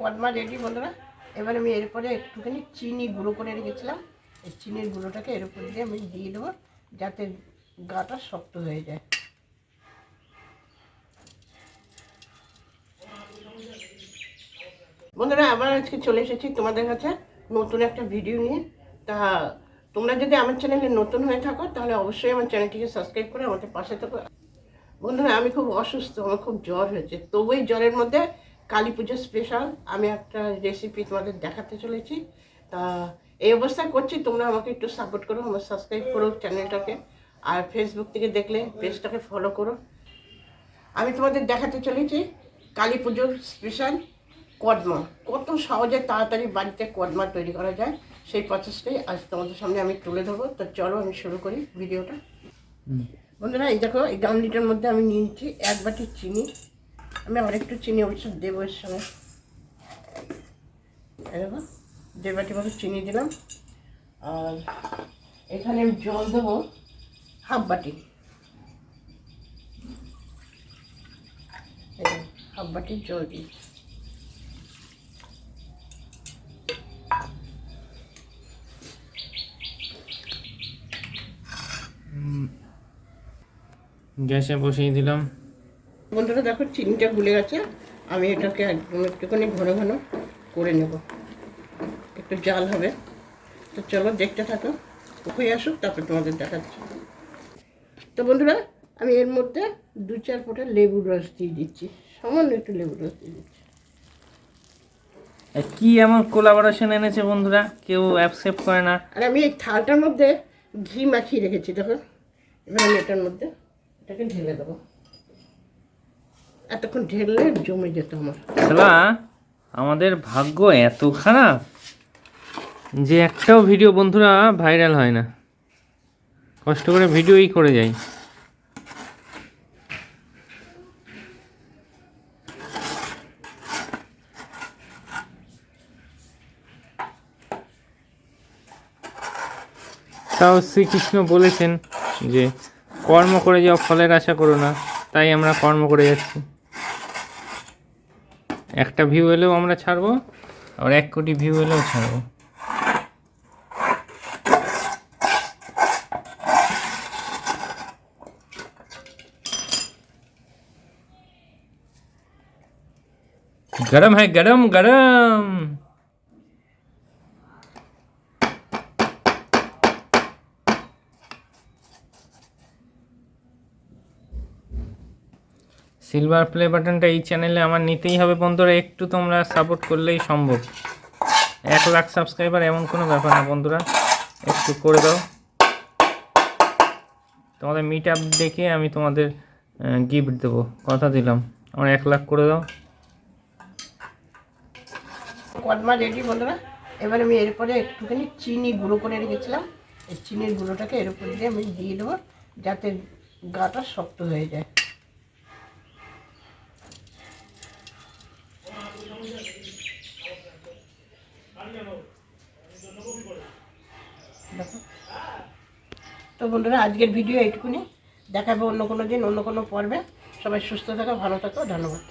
কদমা ready বন্ধুরা এবার আমি এরপরে একটুখানি চিনি গুঁড়ো করে রেখেছিলাম। এই চিনির গুঁড়োটাকে এর উপর দিয়ে আমি দিয়ে দেবো, যাতে গাটা শক্ত হয়ে যায়। বন্ধুরা, আবার আজকে চলে এসেছি তোমাদের কাছে নতুন একটা ভিডিও নিয়ে। তা তোমরা যদি আমার চ্যানেলে নতুন হয়ে থাকো, তাহলে অবশ্যই আমার চ্যানেলটিকে সাবস্ক্রাইব করে আমাদের পাশে থাকো। বন্ধুরা, আমি খুব অসুস্থ, আমার খুব জ্বর হয়েছে। তবু এই জ্বরের মধ্যে কালী পুজো স্পেশাল আমি একটা রেসিপি তোমাদের দেখাতে চলেছি। তা এই অবস্থায় করছি তোমরা আমাকে একটু সাপোর্ট করো আমার সাবস্ক্রাইব করো চ্যানেলটাকে আর ফেসবুক থেকে দেখলে পেজটাকে ফলো করো। আমি তোমাদের দেখাতে চলেছি কালী পুজোর স্পেশাল কদমা। কত সহজে তাড়াতাড়ি বাড়িতে কদমা তৈরি করা যায় সেই প্রসেসটাই আজ তোমাদের সামনে আমি তুলে ধরবো। তো চলো আমি শুরু করি ভিডিওটা। বন্ধুরা এই দেখো এই গামলিটার মধ্যে আমি নিয়েছি এক বাটি চিনি। আমি আবার একটু চিনি, অবশ্য দেবো এর সঙ্গে। দেখো দেড় বাটি মতো চিনি দিলাম। আর এখানে আমি জল দেবো হাফ বাটি। হাফ বাটি জল দিয়েছি। গ্যাসে বসিয়ে দিলাম। বন্ধুরা দেখো চিনিটা গুলে গেছে। আমি এটাকে একদম একটুখানি ঘন ঘন করে নেব। একটু জাল হবে। তো চলো দেখতে থাকো। হয়ে আসুক তারপর তোমাদের দেখাচ্ছি। তো বন্ধুরা আমি এর মধ্যে দু চার ফোঁটা লেবুর রস দিয়ে দিচ্ছি। সামান্য একটু লেবুর রস দিয়ে দিচ্ছি। কি এমন কোলাবোরেশন এনেছে বন্ধুরা? কেউ অ্যাকসেপ্ট করে না। আর আমি এই থালটার মধ্যে ঘি মাখিয়ে রেখেছি দেখো। এবার আমি এটার মধ্যে এটাকে ঢেলে দেবো। এতক্ষণ জমে যেত আমার। শালা, আমাদের ভাগ্য এত খারাপ যে একটাও ভিডিও বন্ধুরা ভাইরাল হয় না। কষ্ট করে ভিডিওই করে যাই। তাও শ্রীকৃষ্ণ বলেছেন যে কর্ম করে যাও, ফলের আশা করো না, তাই আমরা কর্ম করে যাচ্ছি। একটা ভিউ এলেও আমরা ছাড়বো আর এক কোটি ভিউ এলেও ছাড়বো गरम है गरम गरम সিলভার প্লে বাটনটা এই চ্যানেলে আমার নিতেই হবে। বন্ধুরা, একটু তোমরা সাপোর্ট করলেই সম্ভব। এক লাখ সাবস্ক্রাইবার এমন কোনো ব্যাপার না বন্ধুরা। একটু করে দাও। তোমাদের মিট আপ দেখে আমি তোমাদের গিফট দেবো। কথা দিলাম। আমার এক লাখ করে দাও। কদমা রেডি বন্ধুরা। এবার আমি এরপরে একটুখানি চিনি গুঁড়ো করে রেখেছিলাম। এই চিনির গুঁড়োটাকে এর উপর দিয়ে আমি দিয়ে দেবো, যাতে গাটা শক্ত হয়ে যায়। তো বন্ধুরা, আজকের ভিডিও এইটুকুনি। দেখাবে অন্য কোনো দিন, অন্য কোনো পর্বে। সবাই সুস্থ থাকো, ভালো থাকো, ধন্যবাদ।